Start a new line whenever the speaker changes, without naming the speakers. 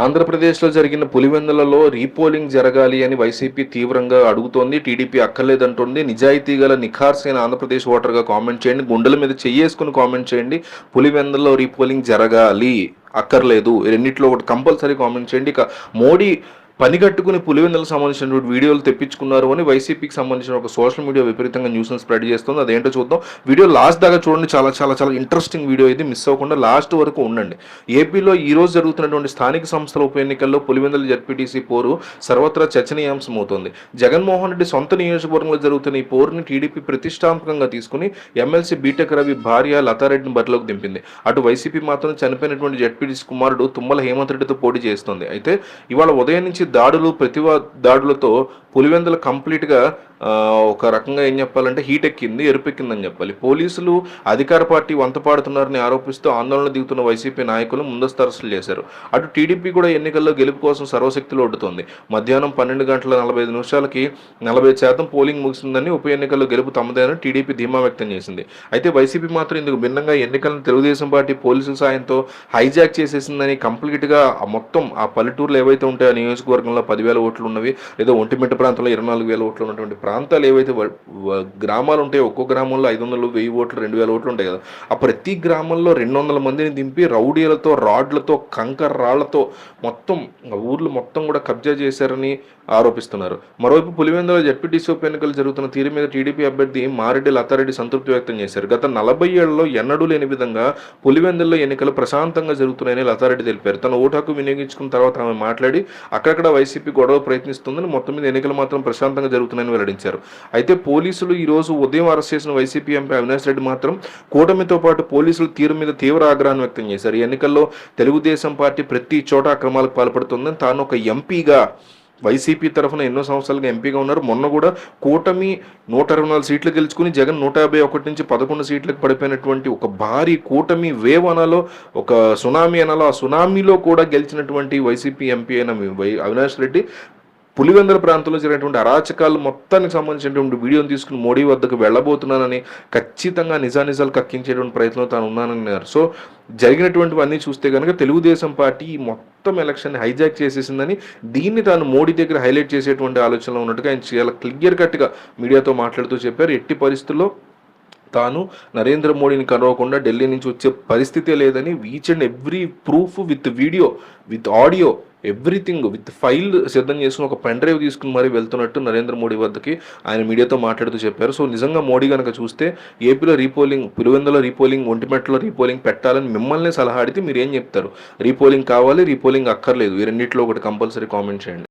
ఆంధ్రప్రదేశ్లో జరిగిన పులివెందులలో రీపోలింగ్ జరగాలి అని వైసీపీ తీవ్రంగా అడుగుతోంది. టీడీపీ అక్కర్లేదంటుంది. నిజాయితీ గల నిఖార్సైన ఆంధ్రప్రదేశ్ ఓటర్గా కామెంట్ చేయండి. గుండెల మీద చెయ్యేసుకుని కామెంట్ చేయండి. పులివెందులలో రీపోలింగ్ జరగాలి. అక్కర్లేదు. రెండింటిలో రెండిట్లో ఒకటి కంపల్సరీ కామెంట్ చేయండి. ఇక మోడీ పని కట్టుకుని పులివెందులకు సంబంధించినటువంటి వీడియోలు తెప్పించుకున్నారు అని వైసీపీకి సంబంధించిన ఒక సోషల్ మీడియా విపరీతంగా న్యూస్ స్ప్రెడ్ చేస్తుంది. అదేంటో చూద్దాం. వీడియో లాస్ట్ దాకా చూడండి. చాలా చాలా చాలా ఇంట్రెస్టింగ్ వీడియో ఇది మిస్ అవ్వకుండా లాస్ట్ వరకు ఉండండి. ఏపీలో ఈ రోజు జరుగుతున్నటువంటి స్థానిక సంస్థల ఉప ఎన్నికల్లో పులివెందుల జడ్పీటీసీ పోరు సర్వత్రా చర్చనీయాంశమవుతోంది జగన్మోహన్ రెడ్డి సొంత నియోజకవర్గంలో జరుగుతున్న ఈ పోరుని టీడీపీ ప్రతిష్టాత్మకంగా తీసుకుని ఎమ్మెల్సీ బీటెక్ రవి భార్య లతారెడ్డిని బరిలోకి దింపింది. అటు వైసీపీ మాత్రం చనిపోయినటువంటి జడ్పీటీసీ కుమారుడు తుమ్మల హేమంత్ రెడ్డితో పోటీ చేస్తుంది. అయితే ఇవాళ ఉదయం నుంచి దాడులు ప్రతివా దాడులతో పులివెందుల కంప్లీట్గా ఒక రకంగా ఏం చెప్పాలంటే హీట్ ఎక్కింది ఎరుపెక్కిందని చెప్పాలి. పోలీసులు అధికార పార్టీ వంత పాడుతున్నారని ఆరోపిస్తూ ఆందోళన దిగుతున్న వైసీపీ నాయకులు ముందస్తు అరెస్టులు చేశారు. అటు టీడీపీ కూడా ఎన్నికల్లో గెలుపు కోసం సర్వశక్తులు ఒడ్డుతోంది. మధ్యాహ్నం పన్నెండు గంటల నలభై ఐదు నిమిషాలకి నలభై శాతం పోలింగ్ ముగిసిందని ఉప ఎన్నికల్లో గెలుపు తమదేనని టీడీపీ ధీమా వ్యక్తం చేసింది. అయితే వైసీపీ మాత్రం ఇందుకు భిన్నంగా ఎన్నికలను తెలుగుదేశం పార్టీ పోలీసుల సాయంతో హైజాక్ చేసేసిందని కంప్లీట్గా మొత్తం ఆ పల్లెటూర్లు ఏవైతే ఉంటాయో ఆ నియోజకవర్గంలో పదివేల ఓట్లు ఉన్నవి లేదా ఒంటిమిట్ట ప్రాంతంలో ఇరవై నాలుగు వేల ఓట్లు ఉన్నటువంటి ప్రాంతాలు ఏవైతే గ్రామాలు ఉంటాయో ఒక్కో గ్రామంలో ఐదు వందలు వెయ్యి ఓట్లు రెండు వేల ఓట్లు ఉంటాయి కదా. ఆ ప్రతి గ్రామంలో రెండు వందల మందిని దింపి రౌడీలతో రాడ్లతో కంకర రాళ్ళతో మొత్తం ఊర్లు మొత్తం కూడా కబ్జా చేశారని ఆరోపిస్తున్నారు. మరోవైపు పులివెందుల జడ్పీటీసీ ఉప ఎన్నికలు జరుగుతున్న తీరు మీద టీడీపీ అభ్యర్థి మారెడ్డి లతారెడ్డి సంతృప్తి వ్యక్తం చేశారు. గత నలభై ఏళ్ళలో ఎన్నడూ లేని విధంగా పులివెందుల్లో ఎన్నికలు ప్రశాంతంగా జరుగుతున్నాయని లతారెడ్డి తెలిపారు. తన ఓటాకు వినియోగించుకున్న తర్వాత ఆమె మాట్లాడి అక్కడక్కడ వైసీపీ గొడవ ప్రయత్నిస్తుందని మొత్తం మీద ఎన్నికలు మాత్రం ప్రశాంతంగా జరుగుతున్నాయని వెల్లడించారు. అయితే పోలీసులు ఈ రోజు ఉదయం అరెస్ట్ చేసిన వైసీపీ ఎంపీ అవినాష్ రెడ్డి మాత్రం కూటమితో పాటు పోలీసుల తీరు మీద తీవ్ర ఆగ్రహాన్ని వ్యక్తం చేశారు. ఎన్నికల్లో తెలుగుదేశం పార్టీ ప్రతి చోట అక్రమాలకు పాల్పడుతుందని తాను ఒక ఎంపీగా వైసీపీ తరఫున ఎన్నో సంవత్సరాలుగా ఎంపీగా ఉన్నారు. మొన్న కూడా కూటమి నూట ఇరవై నాలుగు సీట్లు గెలుచుకుని జగన్ నూట యాభై ఒకటి నుంచి పదకొండు సీట్లకు పడిపోయినటువంటి ఒక భారీ కూటమి వేవ్ అనాలో ఒక సునామీ అనాలో ఆ సునామీలో కూడా గెలిచినటువంటి వైసీపీ ఎంపీ అయిన వై- అవినాష్ రెడ్డి పులివెందుల ప్రాంతంలో జరిగినటువంటి అరాచకాలు మొత్తానికి సంబంధించినటువంటి వీడియోని తీసుకుని మోడీ వద్దకు వెళ్ళబోతున్నానని ఖచ్చితంగా నిజానిజాలు కక్కించేటువంటి ప్రయత్నంలో తాను ఉన్నానని అన్నారు. సో జరిగినటువంటివన్నీ చూస్తే కనుక తెలుగుదేశం పార్టీ మొత్తం ఎలక్షన్ హైజాక్ చేసేసిందని దీన్ని తాను మోడీ దగ్గర హైలైట్ చేసేటువంటి ఆలోచనలో ఉన్నట్టుగా ఆయన చాలా క్లియర్ కట్గా మీడియాతో మాట్లాడుతూ చెప్పారు. ఎట్టి పరిస్థితుల్లో తాను నరేంద్ర మోడీని కలవకుండా ఢిల్లీ నుంచి వచ్చే పరిస్థితే లేదని each and every proof with video with audio everything with file సిద్ధం చేసుకుని ఒక పెన్ డ్రైవ్ తీసుకుని మరీ వెళ్తున్నట్టు నరేంద్ర మోడీ వద్దకి ఆయన మీడియాతో మాట్లాడుతూ చెప్పారు. సో నిజంగా మోడీ కనుక చూస్తే ఏపీలో రీపోలింగ్ పులివెందులో రీపోలింగ్ ఒంటిమెట్లో రీపోలింగ్ పెట్టాలని మిమ్మల్ని సలహా అడిగితే మీరు ఏం చెప్తారు? రీపోలింగ్ కావాలి రీపోలింగ్ అక్కర్లేదు. ఈ రెండింటిలో ఒకటి కంపల్సరీ కామెంట్ చేయండి.